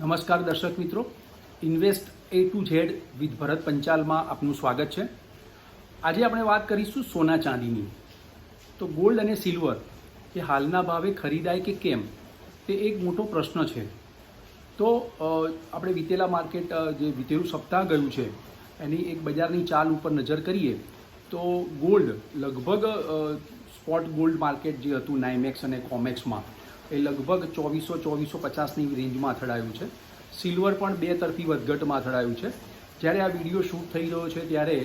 નમસ્કાર દર્શક મિત્રો. Invest A to Z with Bharat પંચાલમાં આપનું સ્વાગત છે. આજે આપણે વાત કરીશું સોના ચાંદીની. તો ગોલ્ડ અને સિલ્વર એ હાલના ભાવે ખરીદાય કે કેમ? તે એક મોટો પ્રશ્ન છે. તો આપણે વિતેલા માર્કેટ જે વિતેલું સપ્તાહ ગયું છે, એની એક બજારની ચાલ ઉપર નજર કરીએ, તો ગોલ્ડ લગભગ સ્પોટ ગોલ્ડ માર્કેટ જે હતું નાઇમેક્સ અને કોમેક્સમાં એ લગભગ ચોવીસો ચોવીસો પચાસની રેન્જમાં અથડાયું છે. સિલ્વર પણ બે તરફી વધઘટમાં અથડાયું છે. જ્યારે આ વીડિયો શૂટ થઈ રહ્યો છે, ત્યારે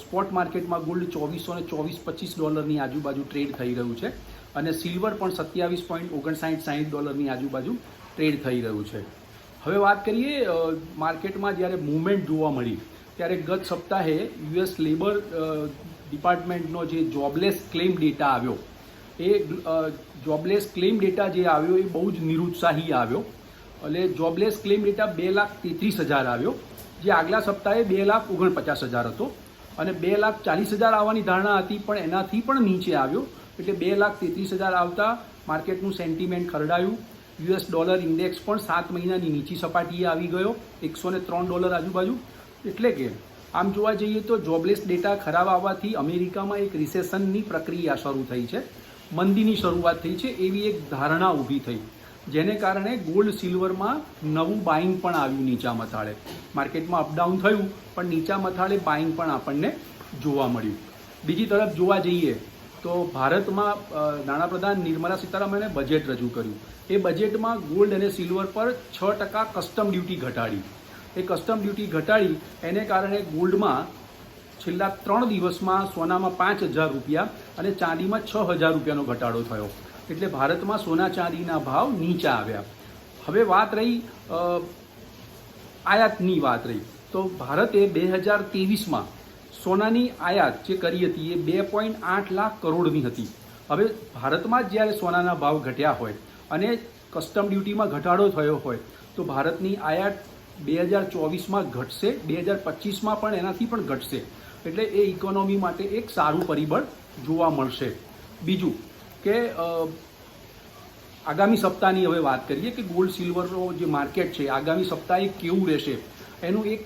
સ્પોટ માર્કેટમાં ગોલ્ડ ચોવીસો ને ચોવીસ પચીસ ડોલરની આજુબાજુ ટ્રેડ થઈ રહ્યું છે અને સિલ્વર પણ સત્યાવીસ પોઈન્ટ ઓગણસાઠ સાઠ ડોલરની આજુબાજુ ટ્રેડ થઈ રહ્યું છે. હવે વાત કરીએ માર્કેટમાં જ્યારે મૂવમેન્ટ જોવા મળી, ત્યારે ગત સપ્તાહે યુએસ લેબર ડિપાર્ટમેન્ટનો જે જોબલેસ ક્લેમ ડેટા આવ્યો એ જોબલેસ ક્લેમ ડેટા જે આવ્યો એ બહુ જ નિરુત્સાહી આવ્યો. એટલે જોબલેસ ક્લેમ ડેટા બે લાખ તેત્રીસ હજાર આવ્યો, જે આગલા સપ્તાહે બે લાખ ઓગણપચાસ હજાર હતો. અને બે લાખ ચાલીસ હજાર આવવાની ધારણા હતી, પણ એનાથી પણ નીચે આવ્યો. એટલે બે લાખ તેત્રીસ હજાર આવતા માર્કેટનું સેન્ટિમેન્ટ ખરડાયું. યુએસ ડોલર ઇન્ડેક્સ પણ સાત મહિનાની નીચી સપાટીએ આવી ગયો, એકસો ને ત્રણ ડોલર આજુબાજુ. એટલે કે, આમ જોવા જઈએ તો જોબલેસ ડેટા ખરાબ આવવાથી અમેરિકામાં એક રિસેશનની પ્રક્રિયા શરૂ થઈ છે. મંદીની શરૂઆત થઈ છે એવી એક ધારણા ઊભી થઈ. જેને કારણે ગોલ્ડ સિલ્વરમાં નવું બાઇંગ પણ આવ્યું નીચા મથાળે માર્કેટમાં અપડાઉન થયું, પણ નીચા મથાળે બાઇંગ પણ આપણને જોવા મળ્યું. બીજી તરફ જોવા જઈએ, તો ભારતમાં નાણાપ્રધાન નિર્મલા સીતારામણે બજેટ રજૂ કર્યું. એ બજેટમાં ગોલ્ડ અને સિલ્વર પર છ ટકા કસ્ટમ ડ્યુટી ઘટાડી. એ કસ્ટમ ડ્યુટી ઘટાડી, એને કારણે ગોલ્ડમાં છેલ્લા ત્રણ દિવસમાં સોનામાં પાંચ હજાર રૂપિયા અને ચાંદીમાં છ હજાર રૂપિયાનો ઘટાડો થયો. એટલે ભારતમાં સોના ચાંદીના ભાવ નીચા આવ્યા. હવે વાત રહી આયાતની વાત રહી. તો ભારતે બે હજાર ત્રેવીસમાં સોનાની આયાત જે કરી હતી એ બે પોઈન્ટ આઠ લાખ કરોડની હતી. હવે ભારતમાં જ્યારે સોનાના ભાવ ઘટ્યા હોય અને કસ્ટમ ડ્યુટીમાં ઘટાડો થયો હોય, તો ભારતની આયાત બે હજાર ચોવીસમાં ઘટશે, બે હજાર પચીસમાં પણ એનાથી પણ ઘટશે. એટલે એ ઇકોનોમી માટે એક સારું પરિબળ જોવા મળશે. બીજું કે આગામી સપ્તાહની હવે વાત કરીએ કે ગોલ્ડ સિલ્વરનો જે માર્કેટ છે, આગામી સપ્તાહે કેવું રહેશે, એનું એક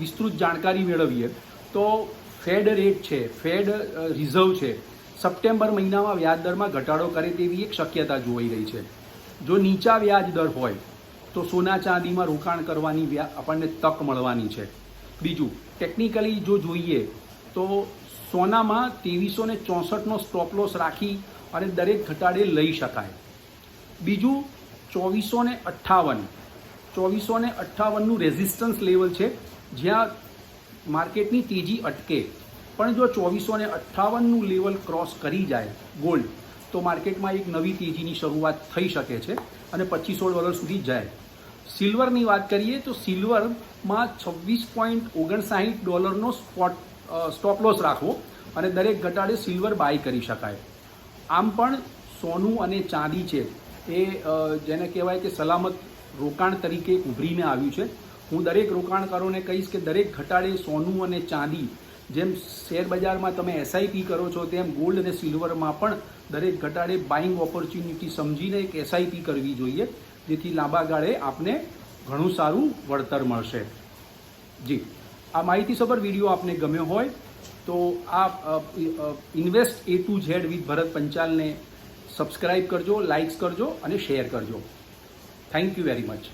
વિસ્તૃત જાણકારી મેળવીએ. તો ફેડ રેટ છે ફેડ રિઝર્વ છે, સપ્ટેમ્બર મહિનામાં વ્યાજ દરમાં ઘટાડો કરે તેવી એક શક્યતા જોવાઈ રહી છે. જો નીચા વ્યાજ દર હોય, તો સોના ચાંદીમાં રોકાણ કરવાની આપણને તક મળવાની છે. બીજું ટેકનિકલી જો જોઈએ તો સોનામાં ત્રેવીસો ને ચોસઠનો સ્ટોપ લોસ રાખી અને દરેક ઘટાડે લઈ શકાય. બીજું, ચોવીસો ને અઠ્ઠાવન. ચોવીસો ને અઠ્ઠાવનનું રેઝિસ્ટન્સ લેવલ છે, જ્યાં માર્કેટની તેજી અટકે. પણ જો ચોવીસો ને અઠ્ઠાવનનું લેવલ ક્રોસ કરી જાય ગોલ્ડ તો માર્કેટમાં એક નવી તેજીની શરૂઆત થઈ શકે છે અને પચીસો ડોલર સુધી જાય. સિલ્વરની વાત કરીએ તો સિલ્વરમાં છવ્વીસ પોઈન્ટ ઓગણસાઠ ડોલરનો સ્પોટ સ્ટોપ લોસ રાખવો અને દરેક ઘટાડે સિલ્વર બાય કરી શકાય. આમ પણ સોનું અને ચાંદી છે એ જેને કહેવાય કે સલામત રોકાણ તરીકે ઉભરીને આવ્યું છે. હું દરેક રોકાણકારોને કહીશ કે દરેક ઘટાડે સોનું અને ચાંદી, જેમ શેર બજારમાં તમે એસઆઈપી કરો છો, તેમ ગોલ્ડ અને સિલ્વરમાં પણ દરેક ઘટાડે બાઇંગ ઓપોર્ચ્યુનિટી સમજીને એક એસઆઈપી કરવી જોઈએ. જેથી લાંબા ગાળે આપને ઘણું સારું વળતર મળશે. જી. આ માહિતીસભર વીડિયો આપને ગમ્યો હોય તો આ invest A to Z with Bharat પંચાલને subscribe કરજો, લાઇક્સ કરજો અને શેર કરજો. Thank you very much.